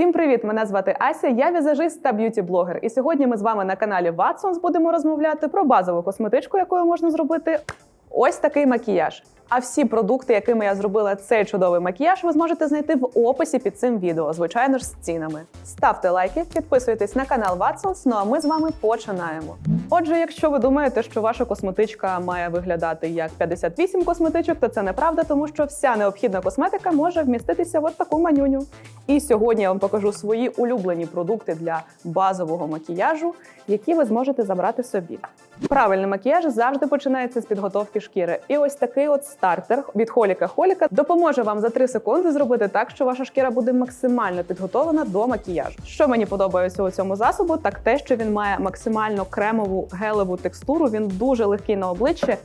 Всім привіт! Мене звати Ася. Я візажист та б'юті-блогер. І сьогодні ми з вами на каналі Watsons будемо розмовляти про базову косметичку, якою можна зробити ось такий макіяж. А всі продукти, якими я зробила цей чудовий макіяж, ви зможете знайти в описі під цим відео, звичайно ж з цінами. Ставте лайки, підписуйтесь на канал Watsons, ну а ми з вами починаємо. Отже, якщо ви думаєте, що ваша косметичка має виглядати як 58 косметичок, то це неправда, тому що вся необхідна косметика може вміститися в таку манюню. І сьогодні я вам покажу свої улюблені продукти для базового макіяжу, які ви зможете забрати собі. Правильний макіяж завжди починається з підготовки шкіри. І ось такий от стартер від Холіка Холіка допоможе вам за 3 секунди зробити так, що ваша шкіра буде максимально підготовлена до макіяжу. Що мені подобається у цьому засобу, так те, що він має максимально кремову гелеву текстуру. Він дуже легкий на обличчі.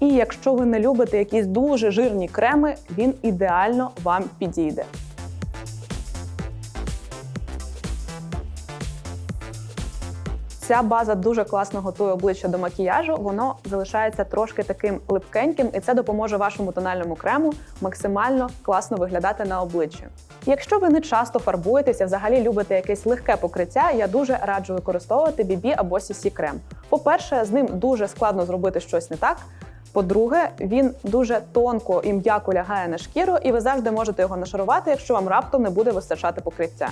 І якщо ви не любите якісь дуже жирні креми, він ідеально вам підійде. Ця база дуже класно готує обличчя до макіяжу. Воно залишається трошки таким липкеньким, і це допоможе вашому тональному крему максимально класно виглядати на обличчі. Якщо ви не часто фарбуєтеся, взагалі любите якесь легке покриття, я дуже раджу використовувати BB або CC крем. По-перше, з ним дуже складно зробити щось не так. По-друге, він дуже тонко і м'яко лягає на шкіру, і ви завжди можете його нашарувати, якщо вам раптом не буде вистачати покриття.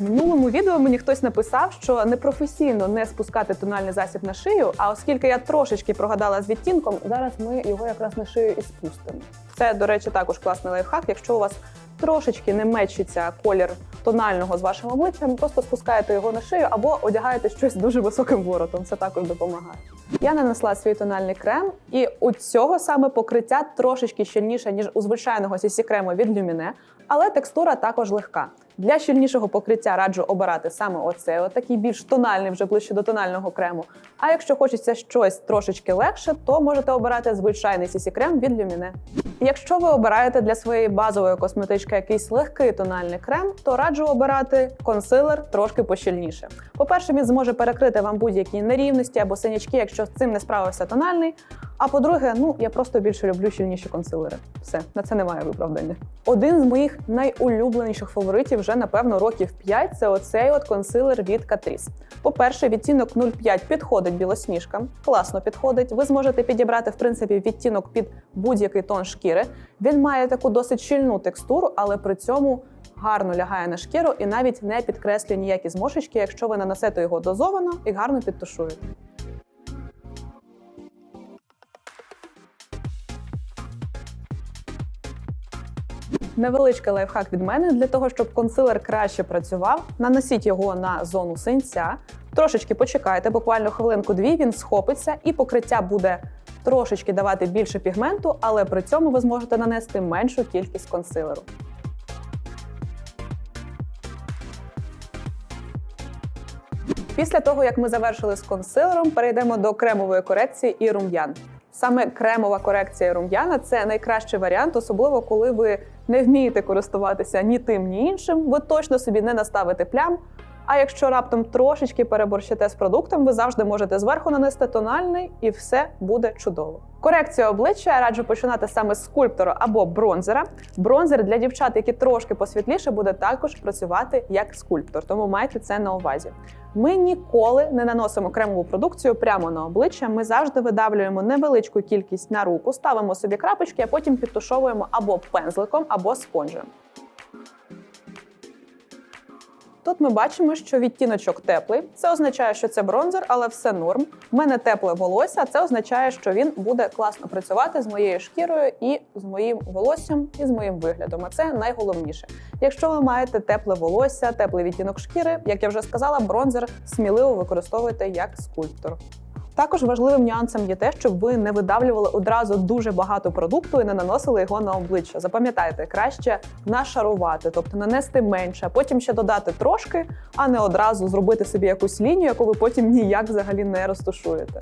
Минулому відео мені хтось написав, що непрофесійно не спускати тональний засіб на шию. А оскільки я трошечки прогадала з відтінком, зараз ми його якраз на шию і спустимо. Це, до речі, також класний лайфхак. Якщо у вас трошечки не мечиться колір тонального з вашим обличчям, просто спускаєте його на шию або одягаєте щось дуже високим воротом. Це також допомагає. Я нанесла свій тональний крем, і у цього саме покриття трошечки щільніше, ніж у звичайного cc крему від Lumine, але текстура також легка. Для щільнішого покриття раджу обирати саме оцей, отакий більш тональний, вже ближче до тонального крему. А якщо хочеться щось трошечки легше, то можете обирати звичайний cc крем від Lumine. Якщо ви обираєте для своєї базової косметички якийсь легкий тональний крем, то раджу обирати консилер трошки пощільніше. По-перше, він зможе перекрити вам будь-які нерівності або синячки, якщо з цим не справився тональний. А по-друге, ну я просто більше люблю щільніші консилери. Все, на це немає виправдання. Один з моїх найулюбленіших фаворитів вже напевно років 5 – це оцей от консилер від Catrice. По-перше, відтінок 0,5 підходить білосніжкам, класно підходить. Ви зможете підібрати в принципі відтінок під будь-який тон шкіри. Він має таку досить щільну текстуру, але при цьому гарно лягає на шкіру і навіть не підкреслює ніякі зморшечки, якщо ви нанесете його дозовано і гарно підтушуєте. Невеличкий лайфхак від мене для того, щоб консилер краще працював. Наносіть його на зону синця. Трошечки почекайте, буквально хвилинку-дві він схопиться, і покриття буде трошечки давати більше пігменту, але при цьому ви зможете нанести меншу кількість консилеру. Після того, як ми завершили з консилером, перейдемо до кремової корекції і рум'ян. Саме кремова корекція рум'яна це найкращий варіант, особливо коли ви не вмієте користуватися ні тим, ні іншим. Ви точно собі не наставите плям. А якщо раптом трошечки переборщите з продуктом, ви завжди можете зверху нанести тональний, і все буде чудово. Корекцію обличчя я раджу починати саме з скульптора або бронзера. Бронзер для дівчат, які трошки посвітліше, буде також працювати як скульптор, тому майте це на увазі. Ми ніколи не наносимо кремову продукцію прямо на обличчя. Ми завжди видавлюємо невеличку кількість на руку, ставимо собі крапочки, а потім підтушовуємо або пензликом, або спонжем. Тут ми бачимо, що відтіночок теплий. Це означає, що це бронзер, але все норм. У мене тепле волосся. Це означає, що він буде класно працювати з моєю шкірою і з моїм волоссям, і з моїм виглядом. А це найголовніше. Якщо ви маєте тепле волосся, теплий відтінок шкіри, як я вже сказала, бронзер сміливо використовуйте як скульптор. Також важливим нюансом є те, щоб ви не видавлювали одразу дуже багато продукту і не наносили його на обличчя. Запам'ятайте, краще нашарувати, тобто нанести менше, а потім ще додати трошки, а не одразу зробити собі якусь лінію, яку ви потім ніяк взагалі не розташуєте.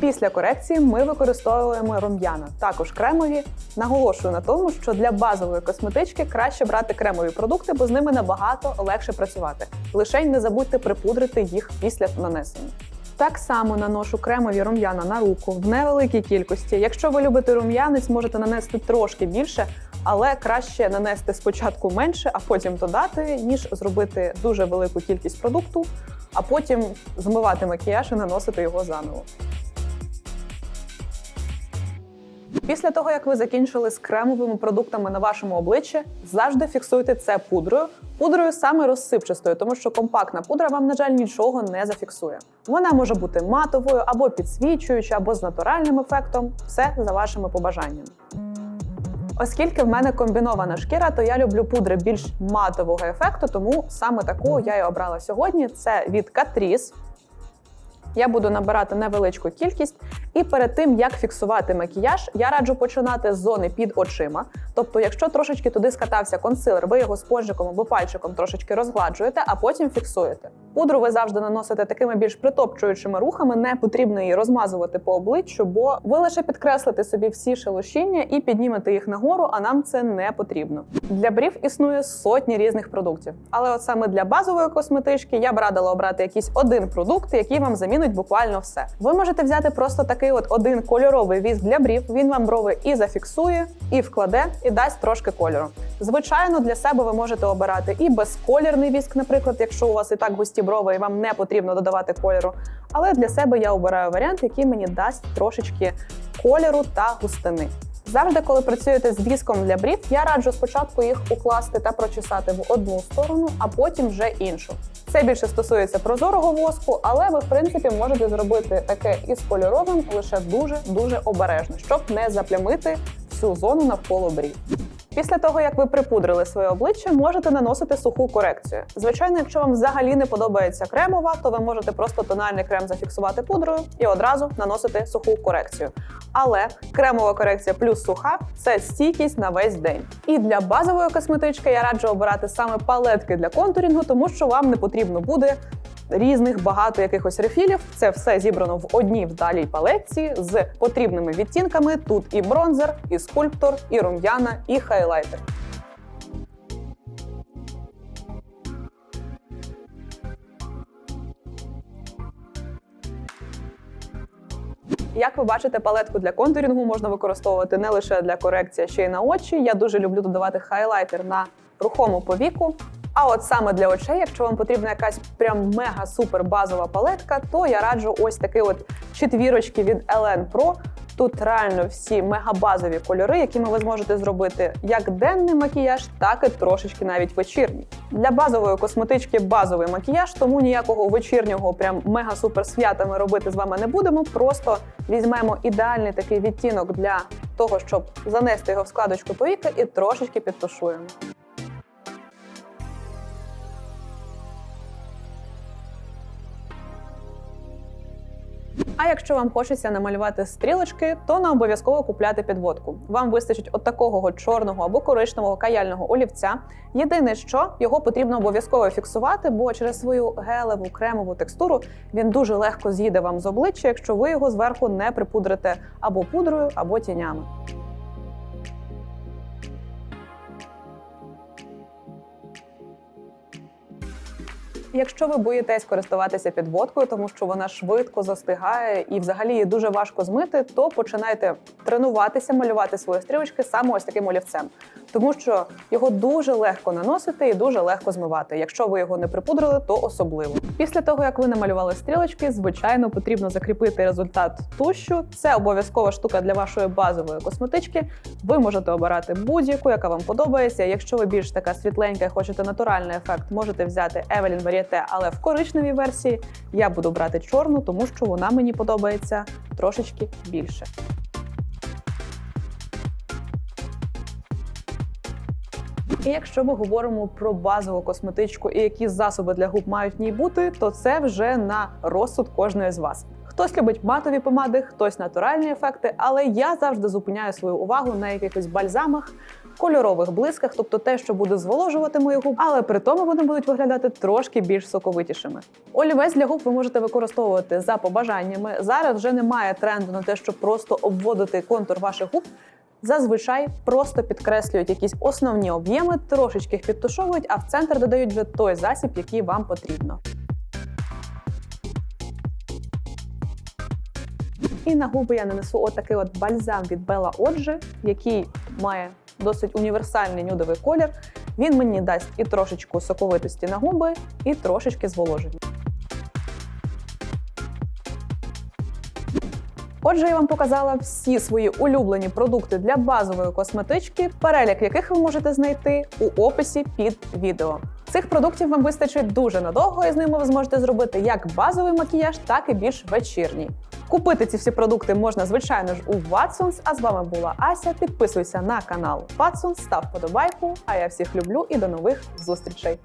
Після корекції ми використовуємо рум'яна, також кремові. Наголошую на тому, що для базової косметички краще брати кремові продукти, бо з ними набагато легше працювати. Лишень не забудьте припудрити їх після нанесення. Так само наношу кремові рум'яна на руку в невеликій кількості. Якщо ви любите рум'янець, можете нанести трошки більше, але краще нанести спочатку менше, а потім додати, ніж зробити дуже велику кількість продукту, а потім змивати макіяж і наносити його заново. Після того, як ви закінчили з кремовими продуктами на вашому обличчі, завжди фіксуйте це пудрою. Пудрою саме розсипчастою, тому що компактна пудра вам, на жаль, нічого не зафіксує. Вона може бути матовою або підсвічуючою, або з натуральним ефектом. Все за вашими побажаннями. Оскільки в мене комбінована шкіра, то я люблю пудри більш матового ефекту, тому саме таку я і обрала сьогодні. Це від Catrice. Я буду набирати невеличку кількість, і перед тим як фіксувати макіяж, я раджу починати з зони під очима. Тобто, якщо трошечки туди скатався консилер, ви його спонжиком або пальчиком трошечки розгладжуєте, а потім фіксуєте. Пудру ви завжди наносите такими більш притопчуючими рухами, не потрібно її розмазувати по обличчю, бо ви лише підкреслите собі всі шелушіння і піднімете їх нагору, а нам це не потрібно. Для брів існує сотні різних продуктів, але от саме для базової косметички я б радила обрати якийсь один продукт, який вам замінить буквально все. Ви можете взяти просто такий от один кольоровий віск для брів. Він вам брови і зафіксує, і вкладе, і дасть трошки кольору. Звичайно, для себе ви можете обирати і безколірний віск, наприклад, якщо у вас і так густі брови, і вам не потрібно додавати кольору. Але для себе я обираю варіант, який мені дасть трошечки кольору та густини. Завжди, коли працюєте з віском для брів, я раджу спочатку їх укласти та прочесати в одну сторону, а потім вже іншу. Це більше стосується прозорого воску, але ви в принципі можете зробити таке із кольоровим лише дуже дуже обережно, щоб не заплямити всю зону навколо брів. Після того, як ви припудрили своє обличчя, можете наносити суху корекцію. Звичайно, якщо вам взагалі не подобається кремова, то ви можете просто тональний крем зафіксувати пудрою і одразу наносити суху корекцію. Але кремова корекція плюс суха це стійкість на весь день. І для базової косметички я раджу обирати саме палетки для контурінгу, тому що вам не потрібно буде різних багато якихось рефілів. Це все зібрано в одній вдалій палетці з потрібними відтінками. Тут і бронзер, і скульптор, і рум'яна, і хайлайтер. Як ви бачите, палетку для контурінгу можна використовувати не лише для корекції, а ще й на очі. Я дуже люблю додавати хайлайтер на рухому повіку. А от саме для очей, якщо вам потрібна якась прям мега-супер базова палетка, то я раджу ось такий от четвірочки від LN Pro. Тут реально всі мегабазові кольори, якими ви зможете зробити як денний макіяж, так і трошечки навіть вечірній. Для базової косметички базовий макіяж, тому ніякого вечірнього, прям мега-супер свята ми робити з вами не будемо. Просто візьмемо ідеальний такий відтінок для того, щоб занести його в складочку повіки і трошечки підтушуємо. А якщо вам хочеться намалювати стрілочки, то не обов'язково купляти підводку. Вам вистачить от такого чорного або коричневого каяльного олівця. Єдине, що його потрібно обов'язково фіксувати, бо через свою гелеву кремову текстуру він дуже легко з'їде вам з обличчя, якщо ви його зверху не припудрите або пудрою, або тінями. Якщо ви боїтесь користуватися підводкою, тому що вона швидко застигає і взагалі її дуже важко змити, то починайте тренуватися, малювати свої стрілочки саме ось таким олівцем, тому що його дуже легко наносити і дуже легко змивати. Якщо ви його не припудрили, то особливо. Після того як ви намалювали стрілочки, звичайно, потрібно закріпити результат тушю. Це обов'язкова штука для вашої базової косметички. Ви можете обирати будь-яку, яка вам подобається. Якщо ви більш така світленька і хочете натуральний ефект, можете взяти Evelyn Varieté, але в коричневій версії. Я буду брати чорну, тому що вона мені подобається трошечки більше. І якщо ми говоримо про базову косметичку і які засоби для губ мають в ній бути, то це вже на розсуд кожної з вас. Хтось любить матові помади, хтось натуральні ефекти, але я завжди зупиняю свою увагу на якихось бальзамах, кольорових блисках, тобто те, що буде зволожувати мої губ, але при тому вони будуть виглядати трошки більш соковитішими. Олівець для губ ви можете використовувати за побажаннями. Зараз вже немає тренду на те, щоб просто обводити контур ваших губ. Зазвичай просто підкреслюють якісь основні об'єми, трошечки їх підтушовують, а в центр додають вже той засіб, який вам потрібно. І на губи я нанесу отакий от бальзам від Bella Odji, який має досить універсальний нюдовий колір. Він мені дасть і трошечку соковитості на губи, і трошечки зволоження. Отже, я вам показала всі свої улюблені продукти для базової косметички, перелік яких ви можете знайти у описі під відео. Цих продуктів вам вистачить дуже надовго, і з ними ви зможете зробити як базовий макіяж, так і більш вечірній. Купити ці всі продукти можна, звичайно ж, у Watsons. А з вами була Ася. Підписуйся на канал Watsons, став подобайку. А я всіх люблю і до нових зустрічей.